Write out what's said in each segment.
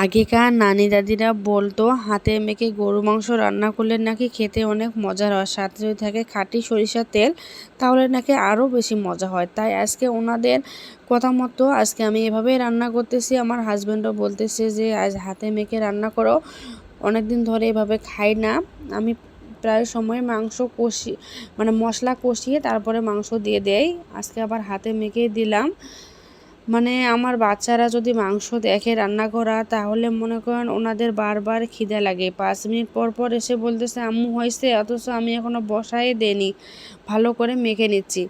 আগেকার নানি দাদিরা বলতো, হাতে মেখে গরু মাংস রান্না করলে নাকি খেতে অনেক মজার হয়, সাথে যদি থাকে খাঁটি সরিষার তেল, তাহলে নাকি আরও বেশি মজা হয়। তাই আজকে ওনাদের কথা মতো, আজকে আমি এভাবেই রান্না করতেছি। আমার হাজব্যান্ডও বলতেছে যে, আজ হাতে মেখে রান্না করো অনেক দিন ধরে এভাবে খাই না। আমি প্রায় সময় মাংস কষি মানে মশলা কষিয়ে তারপরে মাংস দিয়ে দেই। আজকে আবার হাতে মেখেই দিলাম। মানে আমার বাচ্চারা যদি মাংস দেখে রান্না করা, তাহলে মনে করেন ওনাদের বারবার খিদে লাগে। পাঁচ মিনিট পর পর এসে বলতেছে, আম্মু হয়েছে, অথচ আমি এখনও বসাই দেনি ভালো করে মেখে নিচ্ছি।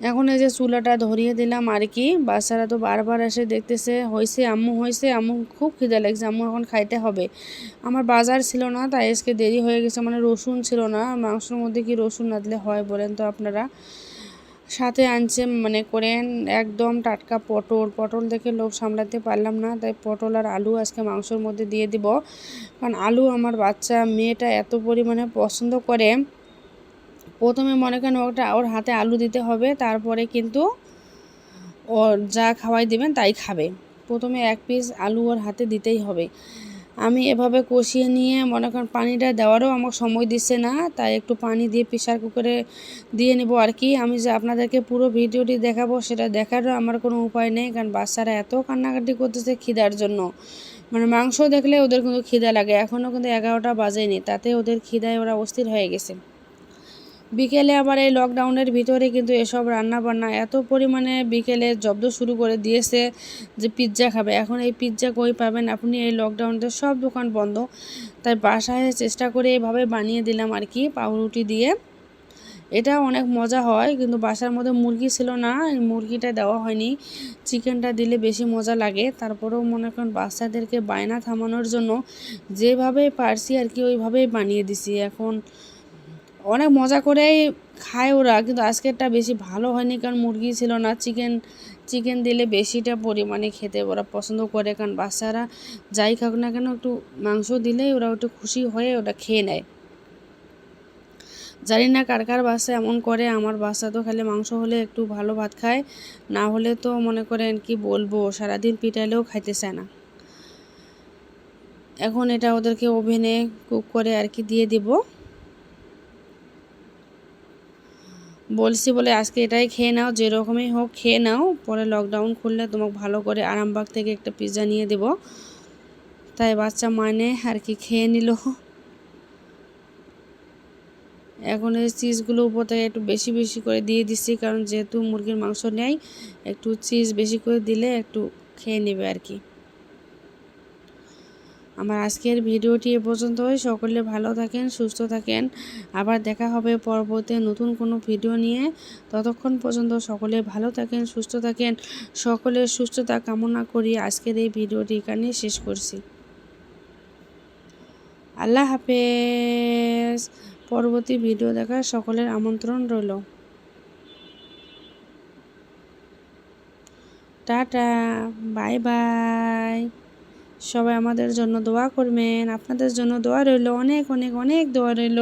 এখন এই যে চুলাটা ধরিয়ে দিলাম আর কি, বাচ্চারা তো বারবার এসে দেখতেছে, হয়েছে, আম্মু হয়েছে, আম্মু খুব খিদে লাগছে, আম্মু এখন খাইতে হবে। আমার বাজার ছিল না, তাই আজকে দেরি হয়ে গেছে মানে রসুন ছিল না, মাংসের মধ্যে কি রসুন না দিলে হয় বলেন তো আপনারা? সাথে আনছে মানে করেন একদম টাটকা পটল। পটল দেখে লোভ সামলাতে পারলাম না, তাই পটল আর আলু আজকে মাংসর মধ্যে দিয়ে দিব। কারণ আলু আমার বাচ্চা, মেয়েটা এত পরিমাণে পছন্দ করে। প্রথমে মনে করেন ওটা ওর হাতে আলু দিতে হবে, তারপরে কিন্তু ওর যা খাওয়াই দিবেন তাই খাবে। প্রথমে এক পিস আলু ওর হাতে দিতেই হবে। আমি এভাবে কষিয়ে নিয়ে মনে করেন পানিটা দেওয়ারও আমার সময় দিচ্ছে না, তাই একটু পানি দিয়ে প্রেশার কুকারে দিয়ে নেব আর কি। আমি যে আপনাদেরকে পুরো ভিডিওটি দেখাবো সেটা দেখারও আমার কোনো উপায় নেই, কারণ বাচ্চারা এত কান্নাকাটি করতেছে খিদার জন্য। মানে মাংস দেখলে ওদের কিন্তু খিদা লাগে, এখনও কিন্তু এগারোটা বাজেনি, তাতে ওদের খিদায় ওরা অস্থির হয়ে গেছে। বিকেলে আবার এই লকডাউনের ভিতরে কিন্তু এসব রান্না বান্না এত পরিমাণে বিকেলে জব্দ শুরু করে দিয়েছে যে পিৎজা খাবে। এখন এই পিৎজা কই পাবেন? আপনি এই লকডাউনতে সব দোকান বন্ধ। তাই বাসায় চেষ্টা করে এইভাবে বানিয়ে দিলাম আর কি, পাউরুটি দিয়ে। এটা অনেক মজা হয়, কিন্তু বাসার মধ্যে মুরগি ছিল না মুরগিটা দেওয়া হয়নি। চিকেনটা দিলে বেশি মজা লাগে। তারপরেও মনে করেন বাচ্চাদেরকে বায়না থামানোর জন্য যেভাবে পারছি আর কি, ওইভাবেই বানিয়ে দিছি। এখন অনেক মজা করেই খায় ওরা, কিন্তু আজকেরটা বেশি ভালো হয়নি কারণ মুরগি ছিল না। চিকেন চিকেন দিলে বেশিটা পরিমাণে খেতে ওরা পছন্দ করে, কারণ বাচ্চারা যাই খাক না কেন একটু মাংস দিলেই ওরা একটু খুশি হয়ে ওটা খেয়ে নেয়। জানি না কার কার বাচ্চা এমন করে, আমার বাচ্চা তো খালি মাংস হলে একটু ভালো ভাত খায়, না হলে তো মনে করেন কি বলব, সারাদিন পিটাইলেও খাইতে চায় না। এখন এটা ওদেরকে ওভেনে কুক করে আর কি দিয়ে দিব। বলছি বলে আজকে এটাই খেয়ে নাও, যেরকমই হোক খেয়ে নাও। পরে লকডাউন খুললে তোমাকে ভালো করে আরামবাগ থেকে একটা পিৎজা নিয়ে দেব। তাই বাচ্চা মানে আর কি খেয়ে নিল। এখন এই চিজগুলো উপর থেকে একটু বেশি বেশি করে দিয়ে দিচ্ছি, কারণ যেহেতু মুরগির মাংস নেয় একটু চিজ বেশি করে দিলে একটু খেয়ে নেবে আর কি। আমার আজকের ভিডিওটি এ পর্যন্তই। সকলে ভালো থাকেন, সুস্থ থাকেন। আবার দেখা হবে পরবর্তী নতুন কোনো ভিডিও নিয়ে। ততক্ষণ পর্যন্ত সকলে ভালো থাকেন, সুস্থ থাকেন। সকলের সুস্থতা কামনা করি আজকের এই ভিডিওটি এখানে শেষ করছি। আল্লাহ হাফেজ। পরবর্তী ভিডিও দেখার সকলের আমন্ত্রণ রইল। Tata, bye bye. সবাই আমাদের জন্য দোয়া করবেন আপনাদের জন্য দোয়া রইল অনেক অনেক অনেক দোয়া রইল।